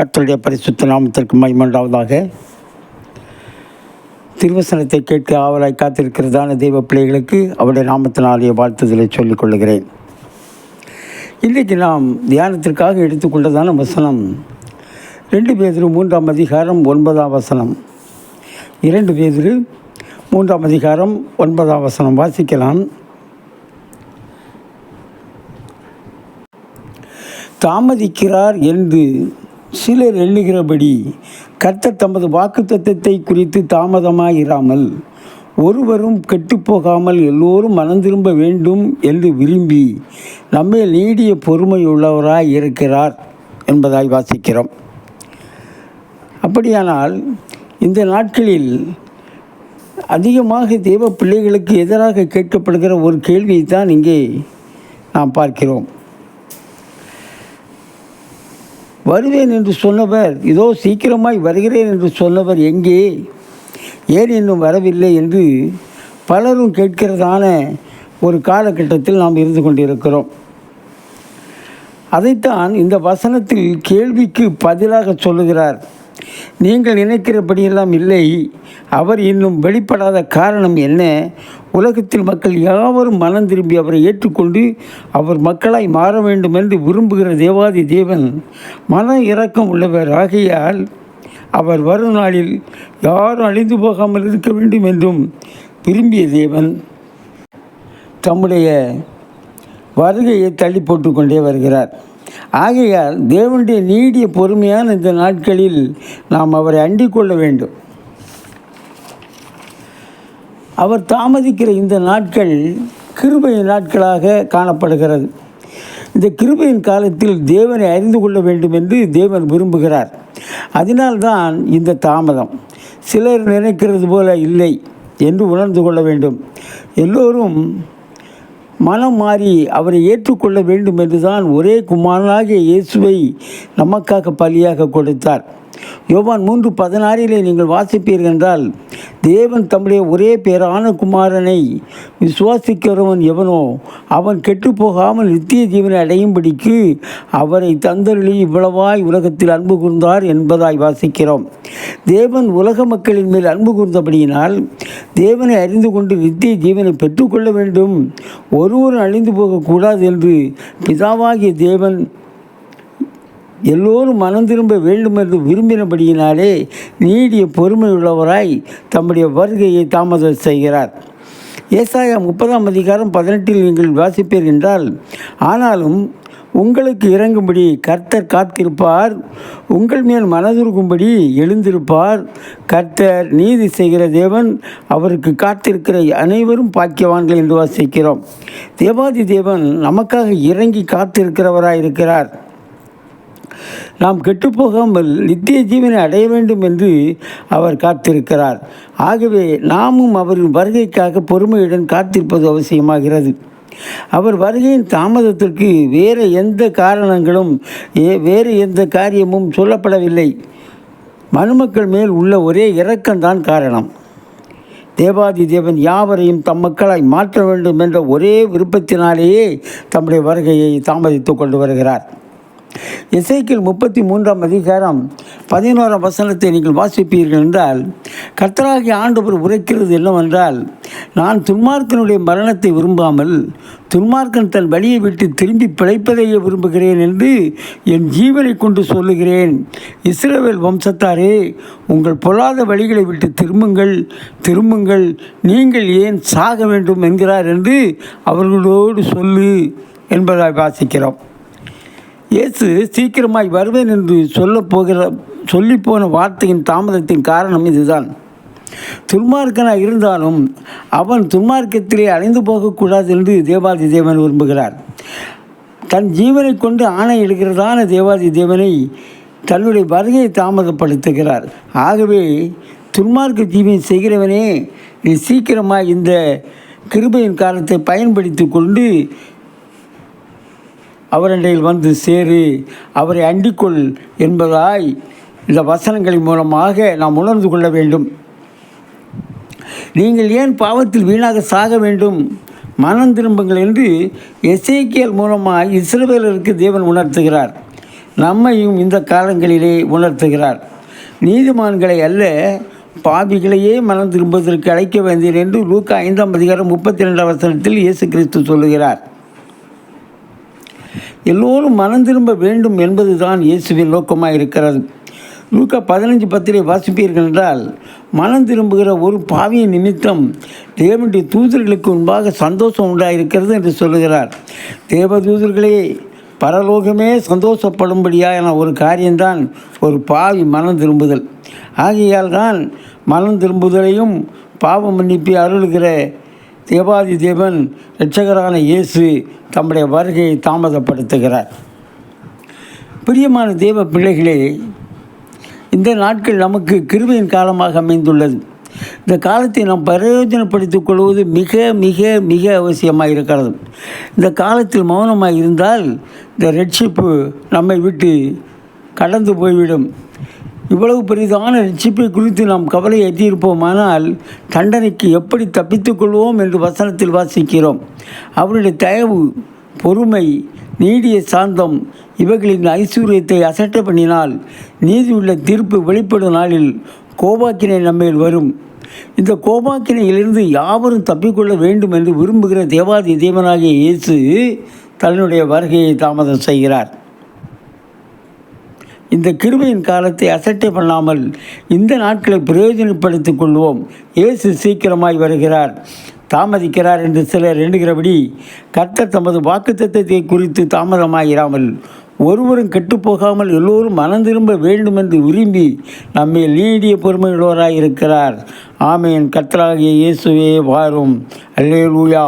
கத்தருடைய பரிசுத்த நாமத்திற்கு மைமண்டாவதாக திருவசனத்தை கேட்க ஆவலாய் காத்திருக்கிறதான தெய்வ பிள்ளைகளுக்கு அவருடைய நாமத்தினாலேயே வாழ்த்துதலை சொல்லிக் கொள்கிறேன். இன்றைக்கு நாம் தியானத்திற்காக எடுத்துக்கொண்டதான வசனம் ரெண்டு பேதிரு மூன்றாம் அதிகாரம் ஒன்பதாம் வசனம். இரண்டு பேதிரு மூன்றாம் அதிகாரம் ஒன்பதாம் வசனம் வாசிக்கலாம். தாமதிக்கிறார் என்று சிலர் எண்ணுகிறபடி கர்த்தர் தமது வாக்குத்தத்தை குறித்து தாமதமாயிராமல் ஒருவரும் கெட்டுப்போகாமல் எல்லோரும் மனம் திரும்ப வேண்டும் என்று விரும்பி நம்மை நீடிய பொறுமையுள்ளவராய் இருக்கிறார் என்பதாய் வாசிக்கிறோம். அப்படியானால் இந்த நாட்களில் அதிகமாக தேவ பிள்ளைகளுக்கு எதிராக கேட்கப்படுகிற ஒரு கேள்வியை தான் இங்கே நாம் பார்க்கிறோம். வருவேன் என்று சொன்னவர் இதோ சீக்கிரமாய் வருகிறேன் என்று சொன்னவர் எங்கே? ஏன் இன்னும் வரவில்லை என்று பலரும் கேட்கிறதான ஒரு காலகட்டத்தில் நாம் இருந்து கொண்டிருக்கிறோம். அதைத்தான் இந்த வசனத்தில் கேள்விக்கு பதிலாக சொல்லுகிறார். நீங்கள் நினைக்கிறபடியெல்லாம் இல்லை. அவர் இன்னும் வெளிப்படாத காரணம் என்ன? உலகத்தில் மக்கள் யாவரும் மனம் திரும்பி அவரை ஏற்றுக்கொண்டு அவர் மக்களாய் மாற வேண்டும் என்று விரும்புகிற தேவாதி தேவன் மன இறக்கம் உள்ளவர். ஆகையால் அவர் வரும் நாளில் யாரும் அழிந்து போகாமல் இருக்க வேண்டும் என்றும் விரும்பிய தேவன் தம்முடைய வருகையை தள்ளி போட்டுக்கொண்டே வருகிறார். ஆகையால் தேவனுடைய நீடிய பொறுமையான இந்த நாட்களில் நாம் அவரை அண்டிக் கொள்ள வேண்டும். அவர் தாமதிக்கிற இந்த நாட்கள் கிருபையின் நாட்களாக காணப்படுகிறது. இந்த கிருபையின் காலத்தில் தேவனை அறிந்து கொள்ள வேண்டும் என்று தேவன் விரும்புகிறார். அதனால்தான் இந்த தாமதம். சிலர் நினைக்கிறது போல இல்லை என்று உணர்ந்து கொள்ள வேண்டும். எல்லோரும் மனம் மாறி அவரை ஏற்றுக்கொள்ள வேண்டும் என்றுதான் ஒரே குமாரனாகிய இயேசுவை நமக்காக பலியாக கொடுத்தார். யோவான் மூன்று பதினாறிலே நீங்கள் வாசிப்பீர்கள் என்றால் தேவன் தம்முடைய ஒரே பேரான குமாரனை விசுவாசிக்கிறவன் எவனோ அவன் கெட்டுப்போகாமல் நித்திய ஜீவனை அடையும்படிக்கு அவரை தந்தருளி இவ்வளவாய் உலகத்தில் அன்பு கூர்ந்தார் என்பதாய் வாசிக்கிறோம். தேவன் உலக மக்களின் மேல் அன்பு கூர்ந்தபடியினால் தேவனை அறிந்து கொண்டு நித்திய ஜீவனை பெற்றுக்கொள்ள வேண்டும். ஒருவரும் அழிந்து போகக்கூடாது என்று பிதாவாகிய தேவன் எல்லோரும் மனம் திரும்ப வேண்டும் என்று விரும்பினபடியினாலே நீடிய பொறுமையுள்ளவராய் தம்முடைய வருகையை தாமதம் செய்கிறார். ஏசாயா முப்பதாம் அதிகாரம் பதினெட்டில் நீங்கள் வாசிப்பீர் என்றால் ஆனாலும் உங்களுக்கு இறங்கும்படி கர்த்தர் காத்திருப்பார் உங்கள் மேல் மனதுருகும்படி எழுந்திருப்பார். கர்த்தர் நீதி செய்கிற தேவன் அவருக்கு காத்திருக்கிற அனைவரும் பாக்கியவான்கள் என்று வாசிக்கிறோம். தேவாதி தேவன் நமக்காக இறங்கி காத்திருக்கிறவராக இருக்கிறார் நாம் கெட்டுப்போகாமல் நித்திய ஜீவனை அடைய வேண்டும் என்று அவர் காத்திருக்கிறார். ஆகவே நாமும் அவரின் வருகைக்காக பொறுமையுடன் காத்திருப்பது அவசியமாகிறது. அவர் வருகையின் தாமதத்திற்கு வேறு எந்த காரணங்களும் ஏ வேறு எந்த காரியமும் சொல்லப்படவில்லை. மனுமக்கள் மேல் உள்ள ஒரே இரக்கம்தான் காரணம். தேவாதி தேவன் யாவரையும் தம் மக்களாய் மாற்ற வேண்டும் என்ற ஒரே விருப்பத்தினாலேயே தம்முடைய வருகையை தாமதித்து கொண்டு வருகிறார். இசைக்கில் முப்பத்தி மூன்றாம் அதிகாரம் பதினோராம் வசனத்தை நீங்கள் வாசிப்பீர்கள் என்றால் கர்த்தராகி ஆண்டவர் உரைக்கிறது என்னவென்றால் நான் துன்மார்க்கனுடைய மரணத்தை விரும்பாமல் துன்மார்க்கன் தன் வழியை விட்டு திரும்பி பிழைப்பதையே விரும்புகிறேன் என்று என் ஜீவனை கொண்டு சொல்லுகிறேன். இஸ்ரேவேல் வம்சத்தாரே உங்கள் பொல்லாத வழிகளை விட்டு திரும்புங்கள் திரும்புங்கள். நீங்கள் ஏன் சாக வேண்டும் என்கிறார் என்று அவர்களோடு சொல்லு என்பதாக வாசிக்கிறோம். இயேசு சீக்கிரமாய் வருவேன் என்று சொல்லப்போகிற சொல்லிப்போன வார்த்தையின் தாமதத்தின் காரணம் இதுதான். துன்மார்க்கனாக இருந்தாலும் அவன் துன்மார்க்கத்திலே அலைந்து போகக்கூடாது என்று தேவாதி தேவன் விரும்புகிறார். தன் ஜீவனை கொண்டு ஆணையிடுகிறதான தேவாதி தேவனை தன்னுடைய வருகையை தாமதப்படுத்துகிறார். ஆகவே துன்மார்க்க ஜீவனை செய்கிறவனே நீ சீக்கிரமாக இந்த கிருபையின் காலத்தை பயன்படுத்தி கொண்டு அவரண்டையில் வந்து சேரு அவரை அண்டிக்கொள் என்பதாய் இந்த வசனங்களின் மூலமாக நாம் உணர்ந்து கொள்ள வேண்டும். நீங்கள் ஏன் பாவத்தில் வீணாக சாக வேண்டும்? மனம் திரும்புங்கள் என்று எசேக்கியல் மூலமாக இஸ்ரவேலருக்கு தேவன் உணர்த்துகிறார். நம்மையும் இந்த காலங்களிலே உணர்த்துகிறார். நீதிமான்களை அல்ல பாவிகளையே மனம் திரும்புவதற்கு அழைக்க வேண்டியது என்று லூக்கா ஐந்தாம் அதிகாரம் முப்பத்தி ரெண்டாம் வசனத்தில் இயேசு கிறிஸ்து சொல்லுகிறார். எல்லோரும் மனம் திரும்ப வேண்டும் என்பதுதான் இயேசுவின் நோக்கமாக இருக்கிறது. லூக்கா பதினஞ்சு பத்திரை வாசிப்பீர்கள் என்றால் மனம் திரும்புகிற ஒரு பாவியின் நிமித்தம் தேவனுடைய தூதர்களுக்கு முன்பாக சந்தோஷம் உண்டாயிருக்கிறது என்று சொல்லுகிறார். தேவதூதர்களே பரலோகமே பரலோகமே சந்தோஷப்படும்படியான ஒரு காரியம்தான் ஒரு பாவி மனம் திரும்புதல். ஆகையால் தான் மனம் திரும்புதலையும் பாவம் மன்னிப்பை அருளுகிற தேவாதி தேவன் இரட்சகரான இயேசு தம்முடைய வருகையை தாமதப்படுத்துகிறார். பிரியமான தேவ பிள்ளைகளே இந்த நாட்கள் நமக்கு கிருபையின் காலமாக அமைந்துள்ளது. இந்த காலத்தை நாம் பிரயோஜனப்படுத்திக் கொள்வது மிக மிக மிக அவசியமாக இருக்கிறது. இந்த காலத்தில் மௌனமாக இருந்தால் இந்த ரட்சிப்பு நம்மை விட்டு கடந்து போய்விடும். இவ்வளவு பெரிதான ரட்சிப்பை குறித்து நாம் கவலை எட்டியிருப்போமானால் தண்டனைக்கு எப்படி தப்பித்துக் கொள்வோம் என்று வசனத்தில் வாசிக்கிறோம். அவருடைய தயவு பொறுமை நீடிய சாந்தம் இவைகளின் ஐஸ்வர்யத்தை அசட்ட பண்ணினால் நீதியுள்ள தீர்ப்பு வெளிப்படும் நாளில் கோபாக்கினை நம்மேல் வரும். இந்த கோபாக்கினையிலிருந்து யாவரும் தப்பிக்கொள்ள வேண்டும் என்று விரும்புகிற தேவாதி தேவனாகிய இயேசு தன்னுடைய வருகையை தாமதம் செய்கிறார். இந்த கிருபையின் காலத்தை அசட்டை பண்ணாமல் இந்த நாட்களை பிரயோஜனப்படுத்திக் கொள்வோம். இயேசு சீக்கிரமாய் வருகிறார். தாமதிக்கிறார் என்று சிலர் எண்ணுகிறபடி கர்த்தர் தமது வாக்குத்தத்தை குறித்து தாமதமாயிராமல் ஒருவரும் கெட்டுப்போகாமல் எல்லோரும் மனம் திரும்ப வேண்டும் என்று விரும்பி நம்மை நீடிய பொறுமையுள்ளவராய் இருக்கிறார் ஆமையின் கர்த்தராகிய இயேசுவே வாரும். அல்லேலூயா.